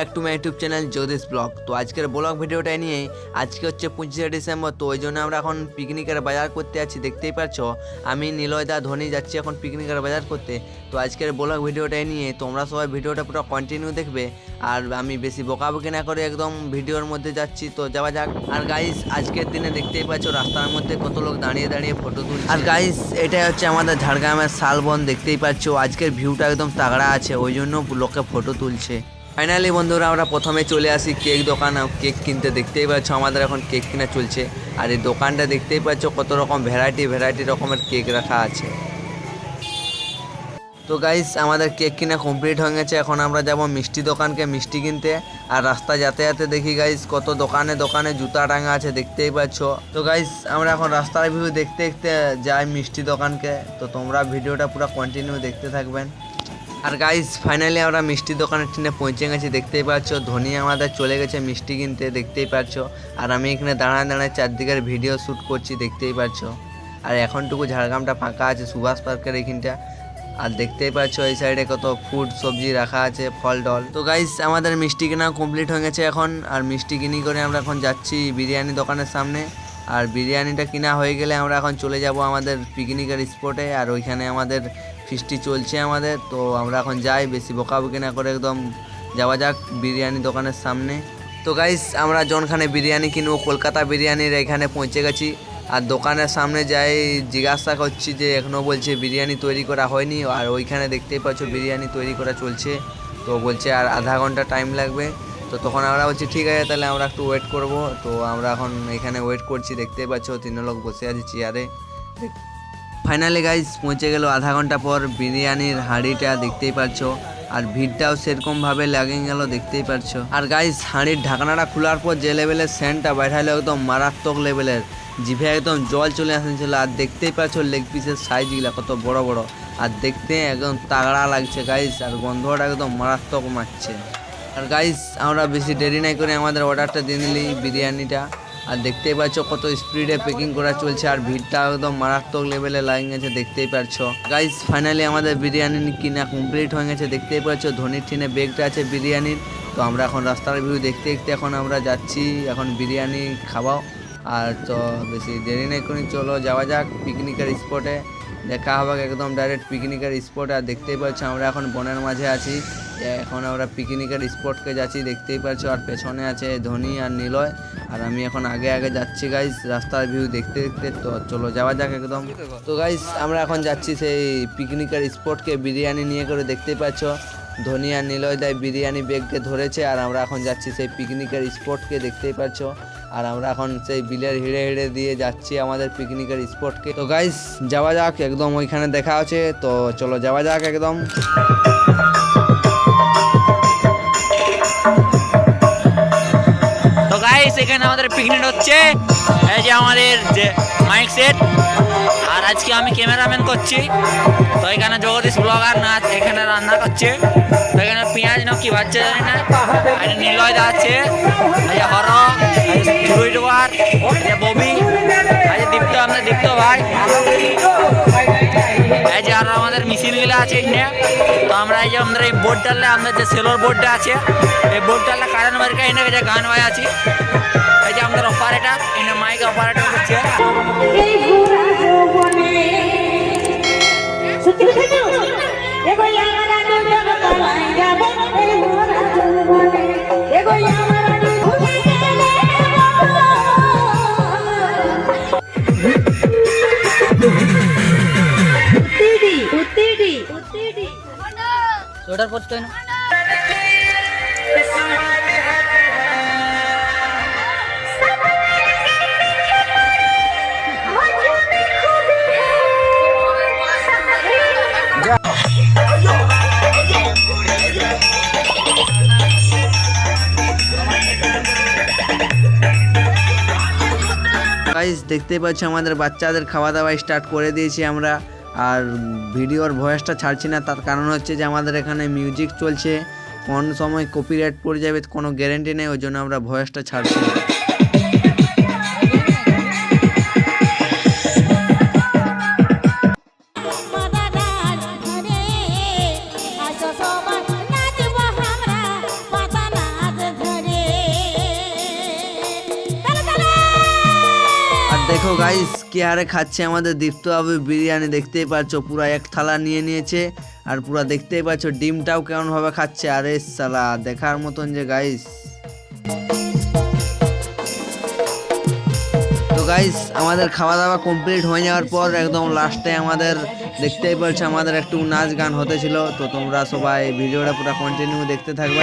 back to my YouTube channel Jyotish blog তো আজকের blog ভিডিওটা নিয়ে আজকে হচ্ছে পঁচিশে ডিসেম্বর, তো ওই জন্য আমরা এখন পিকনিকের বাজার করতে যাচ্ছি, দেখতেই পাচ্ছ আমি নিলয়দা ধোনি যাচ্ছি এখন পিকনিকের বাজার করতে। তো আজকের ব্লগ ভিডিওটা নিয়ে, তোমরা সবাই ভিডিওটা পুরো কন্টিনিউ দেখবে। আর আমি বেশি বকাবকি না করে একদম ভিডিওর মধ্যে যাচ্ছি, তো যাওয়া যাক। আর গাইস আজকের দিনে দেখতেই পাচ্ছ রাস্তার মধ্যে কত লোক দাঁড়িয়ে দাঁড়িয়ে ফটো তুলছে। আর গাইস এটাই হচ্ছে আমাদের ঝাড়গ্রামের শালবন, দেখতেই পাচ্ছ। আজকের ভিউটা একদম তাগড়া আছে, ওই জন্য লোকে ফটো তুলছে। ফাইনালি বন্ধুরা, আমরা প্রথমে চলে আসি কেক দোকান। কেক কিনতে দেখতেই পাচ্ছ, আমাদের এখন কেক কিনা চলছে। আর এই দোকানটা দেখতেই পাচ্ছ, কত রকম ভ্যারাইটি ভ্যারাইটি রকমের কেক রাখা আছে। তো গাইস আমাদের কেক কিনা কমপ্লিট হয়ে গেছে। এখন আমরা যাব মিষ্টি দোকানকে মিষ্টি কিনতে। আর রাস্তা যাতে যাতে দেখি গাইস কত দোকানে দোকানে জুতা টাঙা আছে, দেখতেই পাচ্ছ। তো গাইস আমরা এখন রাস্তার ভিউ দেখতে দেখতে যাই মিষ্টি দোকানকে। তো তোমরা ভিডিওটা পুরো কন্টিনিউ দেখতে থাকবেন। আর গাইস ফাইনালি আমরা মিষ্টি দোকানের টিনে পৌঁছে গেছি, দেখতেই পাচ্ছ, ধনী আমাদের চলে গেছে মিষ্টি কিনতে, দেখতেই পাচ্ছ। আর আমি এখানে দাঁড়ায় দাঁড়ায় চারদিকের ভিডিও শ্যুট করছি, দেখতেই পাচ্ছ। আর এখনটুকু ঝাড়গ্রামটা ফাঁকা আছে, সুভাষ পার্কের এইখানটা আর দেখতেই পাচ্ছ, এই সাইডে কত ফুড সবজি রাখা আছে, ফল, ডল। তো গাইস আমাদের মিষ্টি কেনা কমপ্লিট হয়ে গেছে এখন। আর মিষ্টি কিনি করে আমরা এখন যাচ্ছি বিরিয়ানি দোকানের সামনে। আর বিরিয়ানিটা কিনা হয়ে গেলে আমরা এখন চলে যাব আমাদের পিকনিকের স্পটে আর ওইখানে আমাদের ফিস্টি চলছে আমাদের, তো আমরা এখন যাই, বেশি বকাবকি না করে একদম যাওয়া যাক বিরিয়ানি দোকানের সামনে। তো গাইস আমরা জনখানে বিরিয়ানি কিনবো, কলকাতা বিরিয়ানির এখানে পৌঁছে গেছি। আর দোকানের সামনে যাই, জিজ্ঞাসা করছি যে এখনও বলছে বিরিয়ানি তৈরি করা হয়নি, আর ওইখানে দেখতেই পাচ্ছ বিরিয়ানি তৈরি করা চলছে। তো বলছে আর আধা ঘণ্টা টাইম লাগবে। তো তখন আমরা বলছি, ঠিক আছে, তাহলে আমরা একটু ওয়েট করব। তো আমরা এখন এখানে ওয়েট করছি, দেখতেই পাচ্ছ তিন লোক বসে আছি চেয়ারে ফাইনালি গাইজ পৌঁছে গেল আধা ঘণ্টা পর বিরিয়ানির হাঁড়িটা দেখতেই পাচ্ছ আর ভিড়টাও সেরকমভাবে লাগে গেল, দেখতেই পাচ্ছ আর গাইজ হাঁড়ির ঢাকনাটা খোলার পর যে লেভেলের সেন্টটা বাইঠালো একদম মারাত্মক লেভেলের জিভে একদম জল চলে আসছিল আর দেখতেই পাচ্ছ লেগ পিসের সাইজগুলো কত বড় বড়। আর দেখতে একদম তাগড়া লাগছে গাইজ আর গন্ধটা একদম মারাত্মক মারছে। আর গাইজ আমরা বেশি দেরি নাই করে আমাদের অর্ডারটা দিয়ে নিলি, বিরিয়ানিটা। আর দেখতেই পাচ্ছ কত স্পিডে প্যাকিং করা চলছে আর ভিড়টা একদম মারাত্মক লেভেলে লাগে গেছে, দেখতেই পাচ্ছ। গাইজ ফাইনালি আমাদের বিরিয়ানি কিনা কমপ্লিট হয়ে গেছে, দেখতেই পাচ্ছ ধনির টিনে বেগটা আছে বিরিয়ানির। তো আমরা এখন রাস্তার ভিউ দেখতে দেখতে এখন আমরা যাচ্ছি, এখন বিরিয়ানি খাওয়াও আর তো বেশি দেরি নেই করে, চলো যাওয়া যাক পিকনিকের স্পটে দেখা হবে একদম ডাইরেক্ট পিকনিকের স্পট আর দেখতেই পাচ্ছ আমরা এখন বনের মাঝে আছি। এখন আমরা পিকনিকের স্পটকে যাচ্ছি, দেখতেই পাচ্ছ, আর পেছনে আছে ধনী আর নিলয়। আর আমি এখন আগে আগে যাচ্ছি গাইস রাস্তার ভিউ দেখতে দেখতে। তো চলো যাওয়া যাক একদম। তো গাইস আমরা এখন যাচ্ছি সেই পিকনিকের স্পটকে বিরিয়ানি নিয়ে করে দেখতেই পাচ্ছ। ধনী আর নিলয় দায় বিরিয়ানি বেগকে ধরেছে, আর আমরা এখন যাচ্ছি সেই পিকনিকের স্পটকে দেখতেই পাচ্ছ। আর আমরা এখন সেই বিলের হিড়ে হিড়ে দিয়ে যাচ্ছি আমাদের পিকনিকের স্পটকে তো গাইস যাওয়া যাক, একদম ওইখানে দেখা আছে তো চলো যাওয়া যাক একদম। এখানে আমাদের পিকনিক হচ্ছে। এই যে আমাদের যে মাইক সেট আর আজকে আমি ক্যামেরাম্যান করছি। তো এখানে জগদীশ ব্লগার নাচ এখানে রান্না করছে। তো এখানে পেঁয়াজ নাকি বাচ্চা জানি না। আর নিলয় দা আছে। যে হর যে ববি যে দীপ্ত আমাদের দীপ্ত ভাই। মেশিনগুলো আছে এখানে। তো আমরা এই যে আমাদের এই বোর্ড ডাললে আমাদের যে সেলোর বোর্ডটা আছে, এই বোর্ড ডাললে কারণ মার্কা এনে যে গান বাই আছি এই যে আমাদের অপারেটার এনে মাইক অপারেটার হচ্ছে ওটার পড়তে না। যা গাইস দেখতেই পাচ্ছ আমাদের বাচ্চাদের খাওয়া দাওয়া স্টার্ট করে দিয়েছি আমরা। আর ভিডিওর ভয়েসটা ছাড়ছি না, তার কারণ হচ্ছে যে আমাদের এখানে মিউজিক চলছে, কোন সময় কপিরাইট পড়ে যাবে কোনো গ্যারেন্টি নেই, ওই জন্য আমরা ভয়েসটা ছাড়ছি না। গাইস কে হারে খাচ্ছে আমাদের দীপ্ত বাবু বিরিয়ানি? দেখতেই পাচ্ছ, পুরো এক থালা নিয়ে নিয়েছে আর পুরো দেখতেই পাচ্ছ ডিমটাও কেমন ভাবে খাচ্ছে। আরে সালা, দেখার মতন যে গাইস তো গাইস আমাদের খাওয়া দাওয়া কমপ্লিট হয়ে যাওয়ার পর একদম লাস্টে আমাদের দেখতেই পাচ্ছ আমাদের একটু নাচ গান হতেছিল তো তোমরা সবাই ভিডিওটা পুরো কন্টিনিউ দেখতে থাকবে।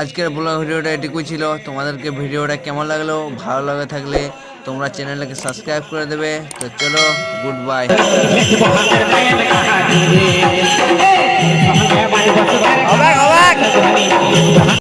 আজকের ব্লগ ভিডিওটা এটুকুই ছিল তোমাদেরকে ভিডিওটা কেমন লাগল ভালো লাগে থাকলে তোমরা চ্যানেলটাকে সাবস্ক্রাইব করে দেবে তো চলো গুড বাই